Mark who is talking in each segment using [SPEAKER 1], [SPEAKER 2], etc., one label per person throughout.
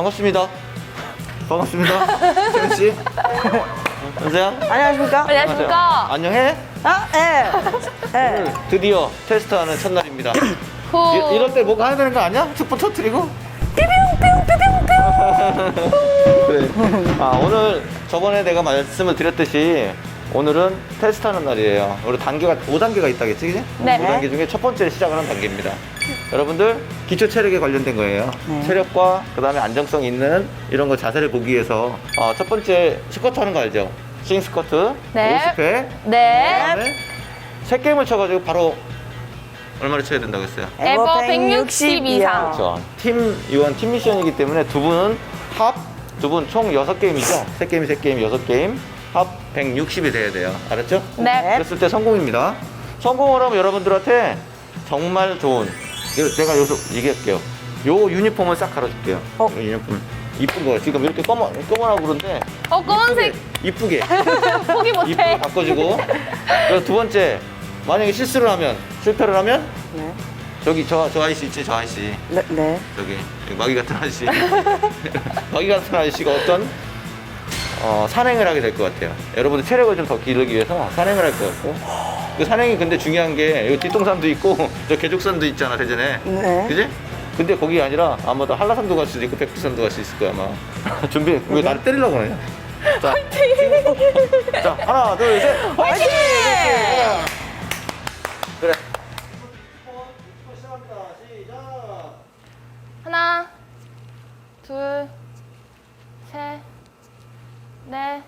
[SPEAKER 1] 반갑습니다. 반갑습니다. 세현 씨. 여보세요?
[SPEAKER 2] 안녕하십니까?
[SPEAKER 3] 안녕하십니까.
[SPEAKER 1] 안녕해?
[SPEAKER 2] 아, 예. 예.
[SPEAKER 1] 드디어 테스트하는 첫날입니다. 이럴 때 뭐가 해야 되는 거 아니야? 축구 터트리고? 그래. 아, 오늘 저번에 내가 말씀을 드렸듯이 오늘은 테스트하는 날이에요. 우리 단계가 5단계가 있다겠지, 그지?
[SPEAKER 3] 네.
[SPEAKER 1] 5단계 중에 첫 번째 시작을 한 단계입니다. 여러분들 기초 체력에 관련된 거예요. 체력과 그다음에 안정성 있는 이런 거 자세를 보기 위해서 어, 첫 번째 스쿼트 하는 거 알죠? 스윙 스쿼트,
[SPEAKER 3] 네.
[SPEAKER 1] 50회,
[SPEAKER 3] 네.
[SPEAKER 1] 그다음에 세 게임을 쳐가지고 바로 얼마를 쳐야 된다고 했어요?
[SPEAKER 3] 에버 160 이상.
[SPEAKER 1] 그렇죠. 팀 이건 팀 미션이기 때문에 두 분은 합 두 분 총 여섯 게임이죠. 세 게임 세 게임 여섯 게임 합 160이 돼야 돼요. 알았죠?
[SPEAKER 3] 네.
[SPEAKER 1] 그랬을 때 성공입니다. 성공을 하면 여러분들한테 정말 좋은 내가 여기서 얘기할게요. 요 유니폼을 싹 갈아줄게요.
[SPEAKER 2] 어.
[SPEAKER 1] 요 유니폼 이쁜 거 지금 이렇게 검은 검은하고 그런데
[SPEAKER 3] 어, 검은색
[SPEAKER 1] 이쁘게
[SPEAKER 3] 포기
[SPEAKER 1] 이쁘게
[SPEAKER 3] 못해.
[SPEAKER 1] 바꿔주고 그리고 두 번째 만약에 실수를 하면 실패를 하면
[SPEAKER 2] 네.
[SPEAKER 1] 저기 저, 저 아저씨 있지 저 아저씨
[SPEAKER 2] 네. 네.
[SPEAKER 1] 저기 마귀 같은 아저씨 마귀 같은 아저씨가 어떤 어, 산행을 하게 될 것 같아요 여러분들 체력을 좀 더 기르기 위해서 산행을 할 것 같고 그 산행이 근데 중요한 게 여기 뒷동산도 있고 저 개족산도 있잖아 대전에.
[SPEAKER 2] 네.
[SPEAKER 1] 그지? 근데 거기 아니라 아마도 한라산도 갈 수도 있고 백두산도 갈 수 있을 거야 아마. 준비 왜 나를 때리려고 그러냐? 자, 자 하나 둘셋.
[SPEAKER 2] 화이팅!
[SPEAKER 1] 그래.
[SPEAKER 3] 하나, 둘, 셋, 넷,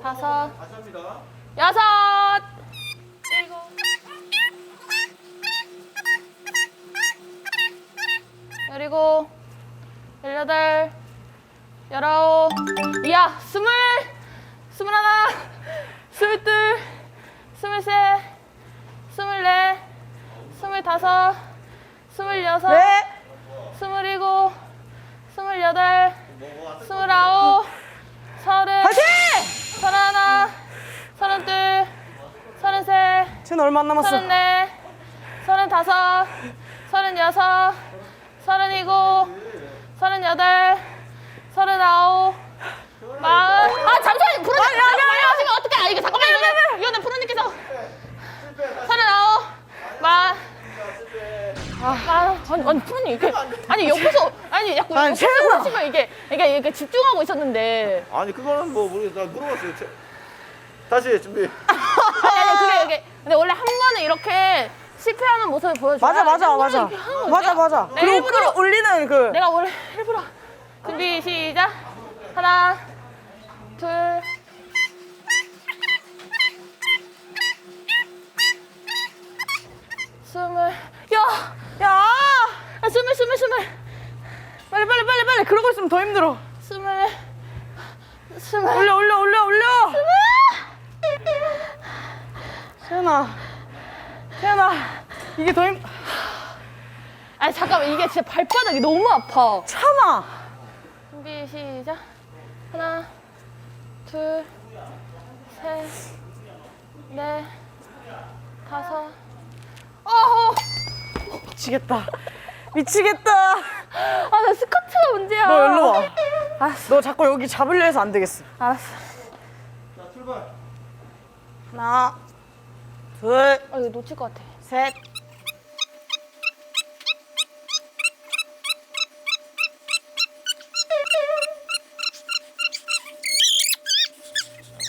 [SPEAKER 3] 다섯, 여섯, 일곱. 열일곱, 열여덟, 열아홉, 이야, 스물, 스물하나, 스물둘, 스물셋, 스물넷, 스물다섯, 스물여섯,
[SPEAKER 2] 네.
[SPEAKER 3] 스물일곱, 스물여덟, 스물아홉, 서른,
[SPEAKER 2] 지금 얼마 안 남았어?
[SPEAKER 3] 서른넷, 서른다섯, 서른여섯, 서른일곱, 서른여덟, 서른아홉, 마흔. 아 잠시만요, 프로님. 아니 아니 아니. 하시면 어떡해? 아, 이게 잠깐만 이거는 이거는 프로님께서 서른아홉, 마. 아, 아니, 아니 프로님 이게 아니 옆에서 아니 자꾸
[SPEAKER 2] 아니,
[SPEAKER 3] 옆에서
[SPEAKER 2] 최고야.
[SPEAKER 3] 하시면 이게 이게 이게 집중하고 있었는데
[SPEAKER 1] 아니 그거는 뭐 모르겠어 나 물어봤어요 제- 다시 준비
[SPEAKER 3] 이게 근데 원래 한 번에 이렇게 실패하는 모습을 보여줘야
[SPEAKER 2] 맞아, 맞아, 맞아. 맞아, 맞아.
[SPEAKER 3] 내가
[SPEAKER 2] 그리고
[SPEAKER 3] 일부러
[SPEAKER 2] 끌어올리는 그.
[SPEAKER 3] 내가 원래 일부러 준비 시작 하나 둘 스물 야
[SPEAKER 2] 야!
[SPEAKER 3] 아, 스물 스물 스물
[SPEAKER 2] 빨리, 빨리, 빨리, 빨리. 그러고 있으면 더 힘들어.
[SPEAKER 3] 스물 스물
[SPEAKER 2] 올려, 올려, 올려, 올려! 세연아. 세연아. 이게 더 힘,
[SPEAKER 3] 아 잠깐만 이게 진짜 발바닥이 너무 아파
[SPEAKER 2] 참아.
[SPEAKER 3] 준비 시작 하나 둘셋넷 다섯 어허
[SPEAKER 2] 미치겠다. 미치겠다.
[SPEAKER 3] 아 나 스쿼트가 문제야
[SPEAKER 2] 너 일로 와.
[SPEAKER 3] 알았어
[SPEAKER 2] 너 자꾸 여기 잡으려 해서 안 되겠어.
[SPEAKER 3] 알았어
[SPEAKER 1] 자 출발
[SPEAKER 2] 하나, 둘,
[SPEAKER 3] 아 이거 놓칠 것 같아.
[SPEAKER 2] 셋.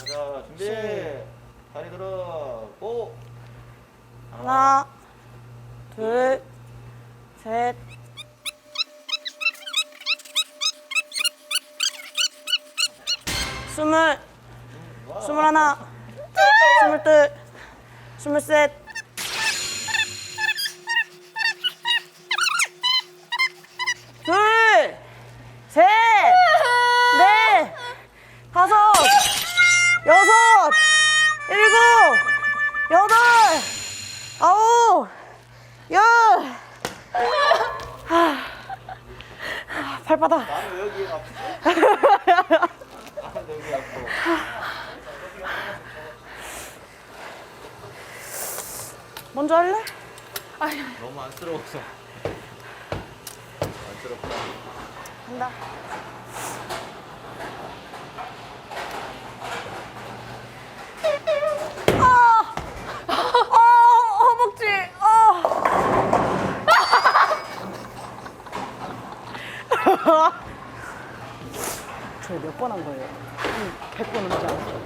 [SPEAKER 1] 자 준비. 다리 들어. 고.
[SPEAKER 2] 하나, 셋. 둘, 셋, 넷, 다섯, 여섯, 일곱, 여덟, 아홉, 열. 하. 아, 발바닥.
[SPEAKER 1] 나는 왜 여기 아프지? 나는 여기 아파
[SPEAKER 2] 먼저 할래?
[SPEAKER 1] 너무 안쓰러워서 안쓰럽다
[SPEAKER 2] 간다. 아! 아, 허벅지. 아. 저희 몇번 한 거예요? 100번 하지 않았죠?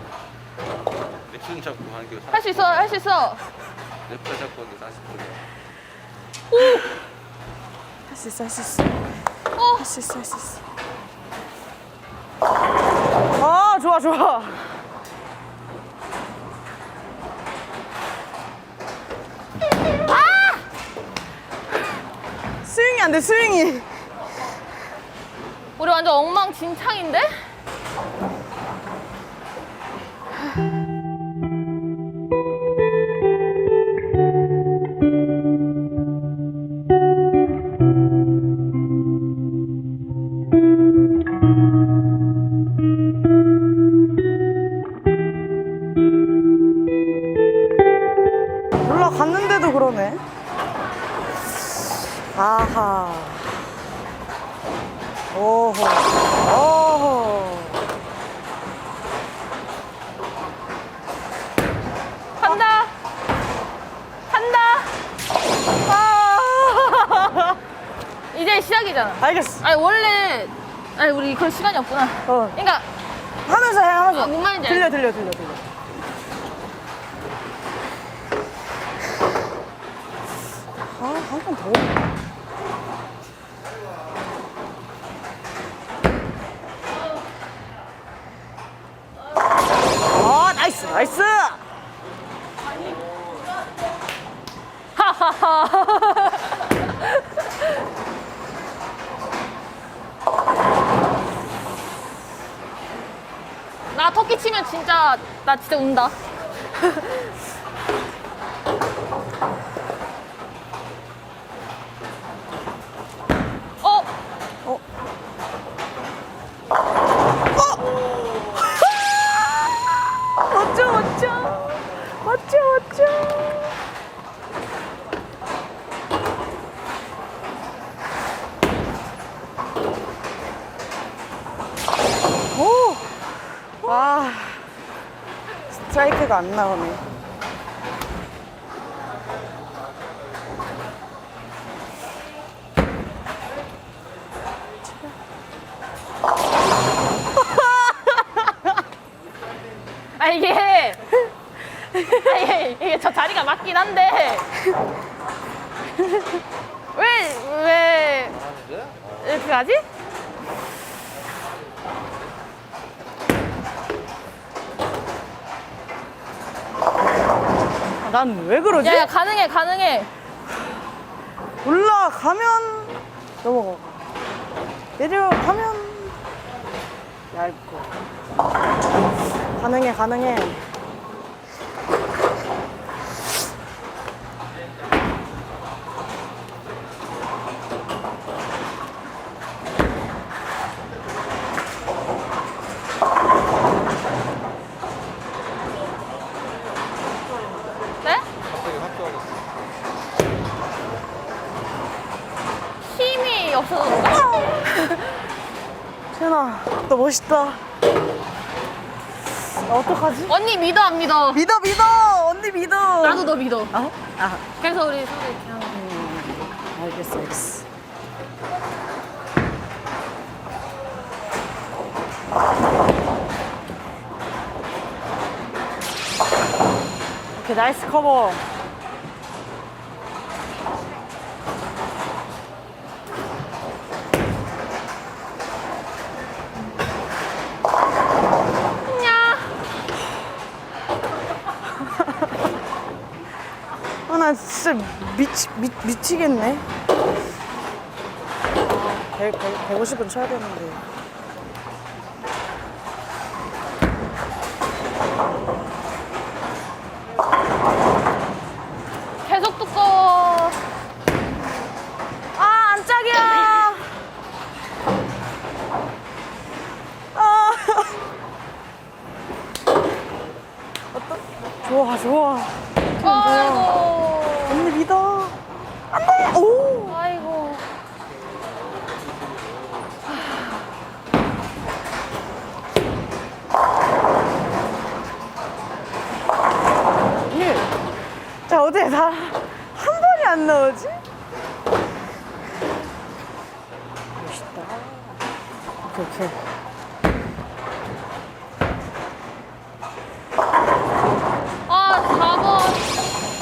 [SPEAKER 1] 랩슨 잡고 하는 게
[SPEAKER 3] 할 수 있어, 할 수 있어.
[SPEAKER 1] 랩터 잡고 하는 게 40분.
[SPEAKER 2] 할수 있어, 할 수 있어.
[SPEAKER 3] 어.
[SPEAKER 2] 할 수 있어, 할 수 있어. 아, 좋아, 좋아. 아! 스윙이 안 돼, 스윙이.
[SPEAKER 3] 우리 완전 엉망진창인데?
[SPEAKER 2] 갔는데도 그러네. 아하. 오호. 오호.
[SPEAKER 3] 간다. 간다.
[SPEAKER 2] 아.
[SPEAKER 3] 이제 시작이잖아.
[SPEAKER 2] 알겠어.
[SPEAKER 3] 아니, 원래. 아니, 우리 그럴 시간이 없구나.
[SPEAKER 2] 어.
[SPEAKER 3] 그러니까,
[SPEAKER 2] 하면서 해, 하면서.
[SPEAKER 3] 아, 뭔 말인지
[SPEAKER 2] 들려,
[SPEAKER 3] 알겠어.
[SPEAKER 2] 들려, 들려, 들려. 아, 한번 더. 아, 나이스, 나이스!
[SPEAKER 3] 나 터키 치면 진짜, 나 진짜 운다.
[SPEAKER 2] 오! 와. 스트라이크가 안 나오네.
[SPEAKER 3] 아, 이게. 아, 이게, 이게 저 자리가 맞긴 한데. 왜, 왜. 이렇게 하지?
[SPEAKER 2] 난 왜 그러지?
[SPEAKER 3] 야, 야, 가능해, 가능해.
[SPEAKER 2] 올라가면 넘어가. 내려가면 얇고. 가능해, 가능해.
[SPEAKER 3] 네?
[SPEAKER 1] 갑자기 합격하겠어.
[SPEAKER 3] 힘이 없어서 그런가?
[SPEAKER 2] 세연아, 너 멋있다. 나 어떡하지?
[SPEAKER 3] 언니 믿어, 안 믿어?
[SPEAKER 2] 믿어, 믿어! 언니 믿어!
[SPEAKER 3] 나도 너 믿어.
[SPEAKER 2] 어? 아,
[SPEAKER 3] 그래서 우리 서로 이렇게 하는 거야.
[SPEAKER 2] 알겠어, 알겠어. 오케이, 나이스 커버.
[SPEAKER 3] 야.
[SPEAKER 2] 아, 나 진짜 미치, 미, 미치겠네. 아, 100, 100, 150은 쳐야 되는데.
[SPEAKER 3] 계속 두꺼워.
[SPEAKER 2] 아, 안짝이야. 아. 어떠? 좋아, 좋아.
[SPEAKER 3] 아이고.
[SPEAKER 2] 언니 믿어. 안 돼. 오.
[SPEAKER 3] 아이고.
[SPEAKER 2] 잘 한 번이 안 나오지? 멋있다. 오케이, 오케이.
[SPEAKER 3] 아 4번.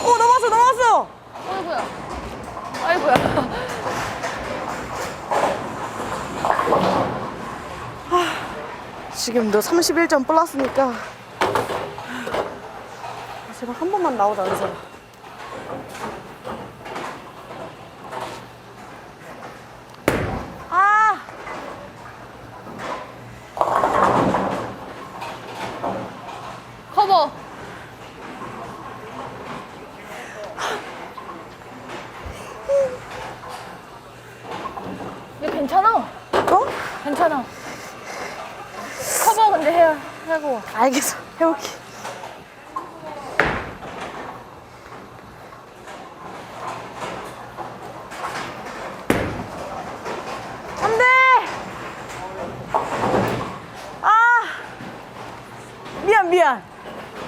[SPEAKER 2] 오, 넘었어, 넘었어!
[SPEAKER 3] 아이고야. 아이고야.
[SPEAKER 2] 지금 너 31점 플러스니까. 제발 한 번만 나오자, 은서. 아!
[SPEAKER 3] 커버. 이거 괜찮아.
[SPEAKER 2] 어?
[SPEAKER 3] 괜찮아. 커버 근데 해야 하고.
[SPEAKER 2] 알겠어. 해볼게. 안 돼! 아! 미안, 미안.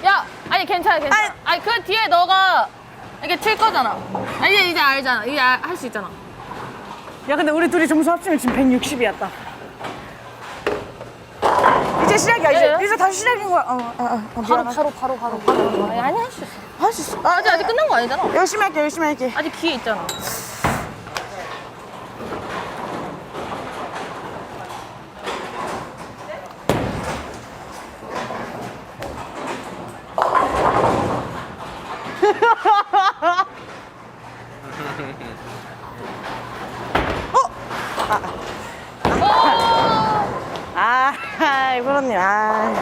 [SPEAKER 3] 야, 아니 괜찮아, 괜찮아.
[SPEAKER 2] 아니.
[SPEAKER 3] 아니, 그 뒤에 너가 이렇게 칠 거잖아. 아니 이제, 이제 알잖아. 이제 할 수 있잖아.
[SPEAKER 2] 야, 근데 우리 둘이 점수 합치면 지금 160이었다. 이제 시작이야, 이제.
[SPEAKER 3] 예?
[SPEAKER 2] 이제 다시 시작인 거야. 어, 어, 어, 어
[SPEAKER 3] 바로
[SPEAKER 2] 미안하다.
[SPEAKER 3] 바로 바로 바로 바로. 아니 아니 할 수 있어.
[SPEAKER 2] 할수 있어.
[SPEAKER 3] 아, 아직 아직 끝난 거 아니잖아.
[SPEAKER 2] 열심히 할게, 열심히 할게.
[SPEAKER 3] 아직 기회 있잖아.
[SPEAKER 2] 아, 아이, 프로님, 아.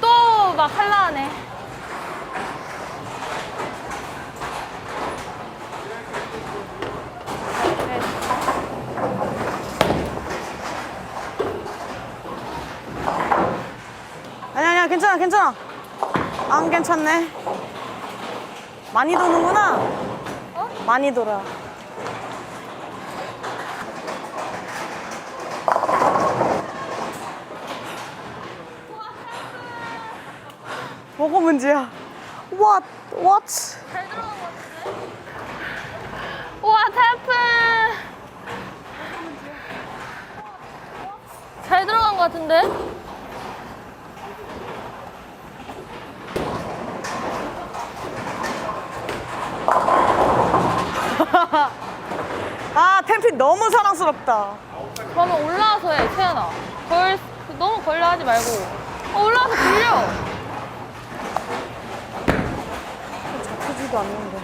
[SPEAKER 3] 또막 할라하네.
[SPEAKER 2] 아니, 아니야, 괜찮아, 괜찮아. 안 괜찮네. 많이 도는구나.
[SPEAKER 3] 어?
[SPEAKER 2] 많이 돌아. 뭐가 문제야? What? What?
[SPEAKER 3] 잘 같은데? What happened? 잘 들어간 거 같은데?
[SPEAKER 2] 아, 템핀 너무 사랑스럽다.
[SPEAKER 3] 그러면 올라와서 해, 태연아. 걸, 너무 걸려 하지 말고. 어, 올라와서 굴려.
[SPEAKER 2] 잡히지도 않는데.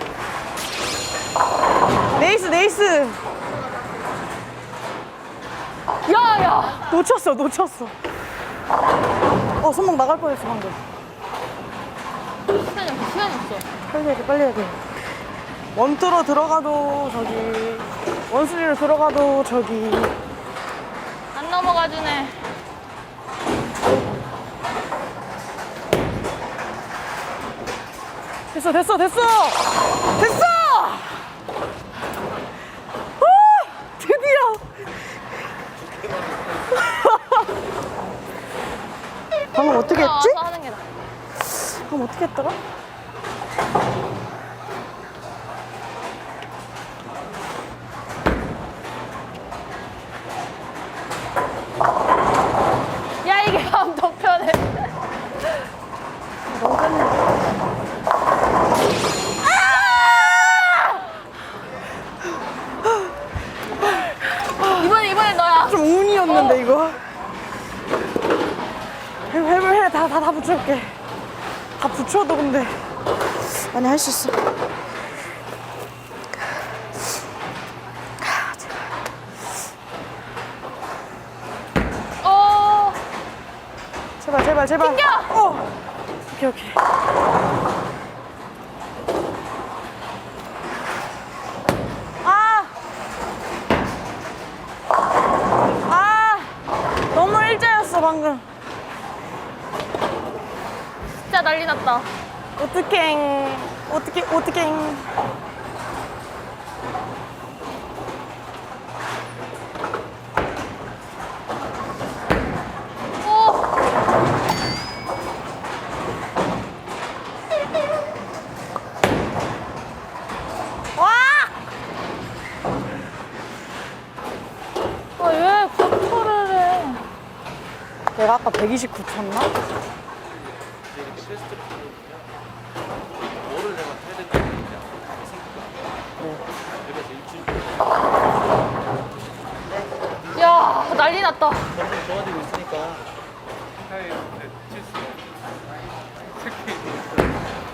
[SPEAKER 2] 네이스, 네이스.
[SPEAKER 3] 야, 야.
[SPEAKER 2] 놓쳤어, 놓쳤어. 어, 손목 나갈 뻔했어, 방금.
[SPEAKER 3] 시간이 없어, 시간이 없어.
[SPEAKER 2] 빨리 해야 돼, 빨리 해야 돼. 원투로 들어가도 저기, 원수리로 들어가도 저기.
[SPEAKER 3] 안 넘어가 주네.
[SPEAKER 2] 됐어, 됐어, 됐어! 됐어! 오! 드디어! 방금 어떻게 했지?
[SPEAKER 3] 하는 게.
[SPEAKER 2] 방금 어떻게 했더라?
[SPEAKER 3] 야, 이게 마음 더 편해.
[SPEAKER 2] 너무 뺐네.
[SPEAKER 3] 이번에, 이번에 너야.
[SPEAKER 2] 좀 운이었는데, 이거. 해볼, 해볼, 해. 다, 다, 다 붙여올게. 다 붙여도 근데. 아니, 할수 있어.
[SPEAKER 3] 어,
[SPEAKER 2] 제발, 제발, 제발.
[SPEAKER 3] 튕겨!
[SPEAKER 2] 어! 오케이, 오케이. 아! 아! 너무 일자였어, 방금.
[SPEAKER 3] 진짜 난리 났다.
[SPEAKER 2] 어떡해. 어떻게
[SPEAKER 1] 어떻게 아, 내가 아까 129 쳤나?
[SPEAKER 3] 야 난리 났다.
[SPEAKER 1] 점점 좋아지고 있으니까.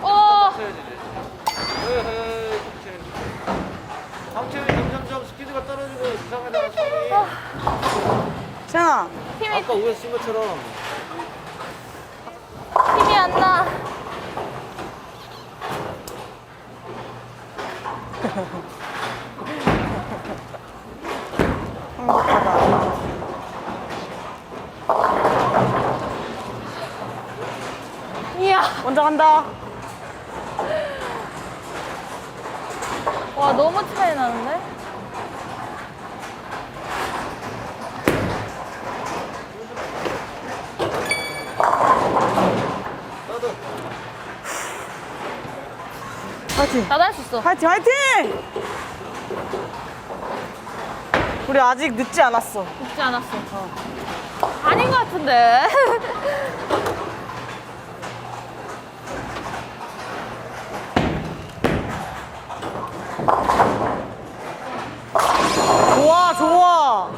[SPEAKER 3] 어.
[SPEAKER 1] 쳐야지 이제. 점점점 스피드가 떨어지고 이상하잖아 손이.
[SPEAKER 2] 세나
[SPEAKER 3] 힘이
[SPEAKER 1] 아까 우에 쓴 것처럼
[SPEAKER 3] 힘이 안 나.
[SPEAKER 2] 행복하다.
[SPEAKER 3] 이야.
[SPEAKER 2] 먼저 간다.
[SPEAKER 3] 와 너무 차이 나는데?
[SPEAKER 2] 파이팅!
[SPEAKER 3] 나도 할 수 있어.
[SPEAKER 2] 파이팅! 파이팅! 우리 아직 늦지 않았어.
[SPEAKER 3] 죽지 않았어. 아닌 것 같은데.
[SPEAKER 2] 좋아, 좋아.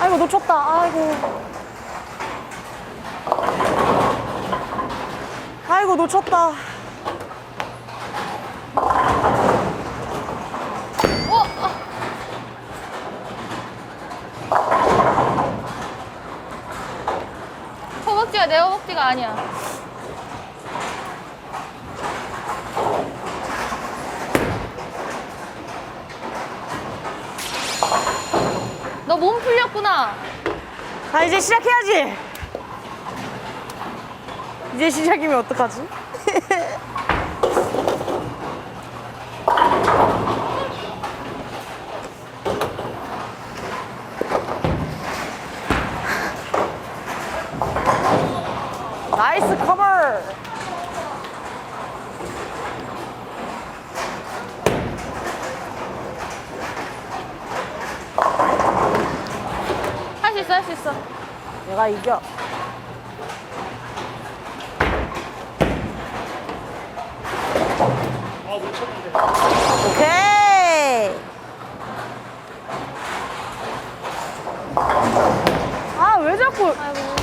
[SPEAKER 2] 아이고, 놓쳤다. 아이고. 아이고, 놓쳤다.
[SPEAKER 3] 어? 허벅지가 내 허벅지가 아니야. 너 몸 풀렸구나.
[SPEAKER 2] 아, 이제 시작해야지. 이제 시작이면 어떡하지? 나이스 커버.
[SPEAKER 3] 할 수 있어, 할 수 있어.
[SPEAKER 2] 내가 이겨. 오케이. 아, 왜 자꾸.
[SPEAKER 3] 아이고.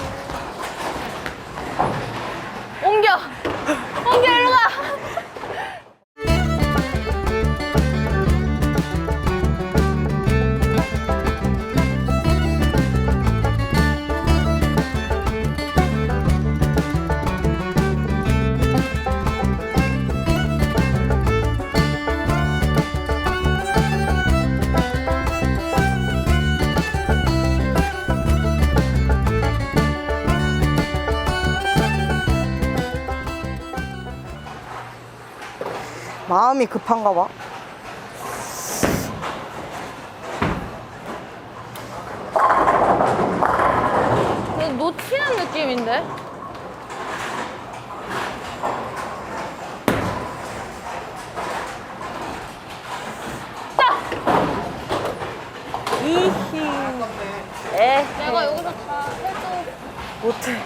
[SPEAKER 2] 마음이 급한가 봐.
[SPEAKER 3] 근데 놓치는 느낌인데? 딱!
[SPEAKER 2] 이히. 에,
[SPEAKER 3] 내가 여기서 다 해도
[SPEAKER 2] 못해.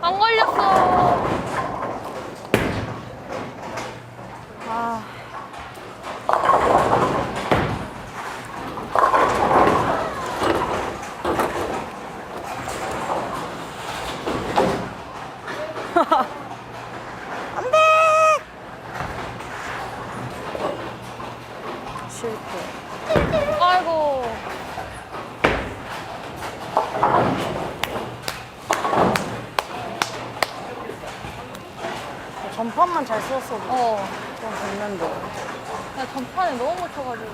[SPEAKER 3] 안 걸렸어.
[SPEAKER 2] 아. 안 돼! 실패.
[SPEAKER 3] 아이고.
[SPEAKER 2] 썼어도
[SPEAKER 3] 어.
[SPEAKER 2] 좀 됐는데.
[SPEAKER 3] 나 전판에 너무 못 쳐가지고.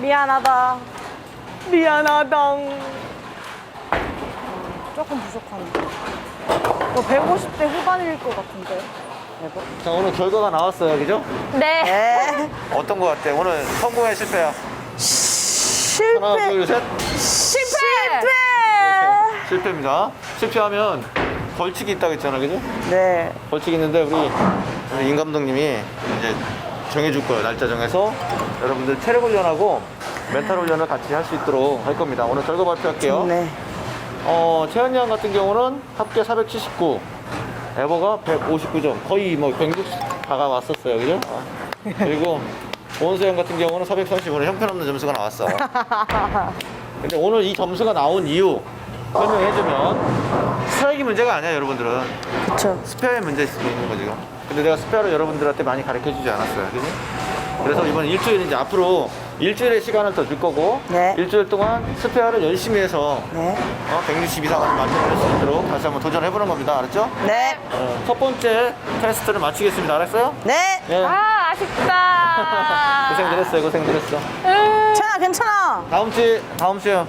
[SPEAKER 2] 미안하다. 미안하다. 조금 부족하네. 너 150대 후반일 것 같은데.
[SPEAKER 1] 자, 오늘 결과가 나왔어요. 그죠?
[SPEAKER 3] 네.
[SPEAKER 2] 네.
[SPEAKER 1] 어떤 거 같아? 오늘 성공해 실패야? 하나,
[SPEAKER 2] 실패.
[SPEAKER 1] 둘, 셋.
[SPEAKER 3] 실패.
[SPEAKER 1] 실패입니다. 실패하면 벌칙이 있다고 했잖아. 그죠?
[SPEAKER 2] 네.
[SPEAKER 1] 벌칙이 있는데 우리, 우리 임 감독님이 이제 정해줄 거예요. 날짜 정해서 여러분들 체력 훈련하고 멘탈 훈련을 같이 할 수 있도록 할 겁니다. 오늘 결과 발표할게요.
[SPEAKER 2] 네.
[SPEAKER 1] 어, 채연이 양 같은 경우는 합계 479, 에버가 159점, 거의 뭐 160 다가왔었어요, 그죠? 어. 그리고 원수 형 같은 경우는 430, 오늘 형편없는 점수가 나왔어. 근데 오늘 이 점수가 나온 이유 설명해주면 스트라이크 문제가 아니야, 여러분들은.
[SPEAKER 2] 그쵸.
[SPEAKER 1] 스페어의 문제일 수도 있는 거죠. 근데 내가 스페어를 여러분들한테 많이 가르쳐 주지 않았어요. 그지? 그래서 이번 일주일 이제 앞으로 일주일의 시간을 더 줄 거고
[SPEAKER 2] 네.
[SPEAKER 1] 일주일 동안 스페어를 열심히 해서
[SPEAKER 2] 네.
[SPEAKER 1] 어, 160 이상을 만들어낼 수 있도록 다시 한번 도전해보는 겁니다. 알았죠?
[SPEAKER 2] 네.
[SPEAKER 1] 어, 첫 번째 테스트를 마치겠습니다. 알았어요?
[SPEAKER 2] 네.
[SPEAKER 1] 예.
[SPEAKER 3] 아, 아쉽다.
[SPEAKER 1] 고생들했어요. 고생들했어.
[SPEAKER 3] 으.
[SPEAKER 2] 괜찮아, 괜찮아.
[SPEAKER 1] 다음 주 다음 주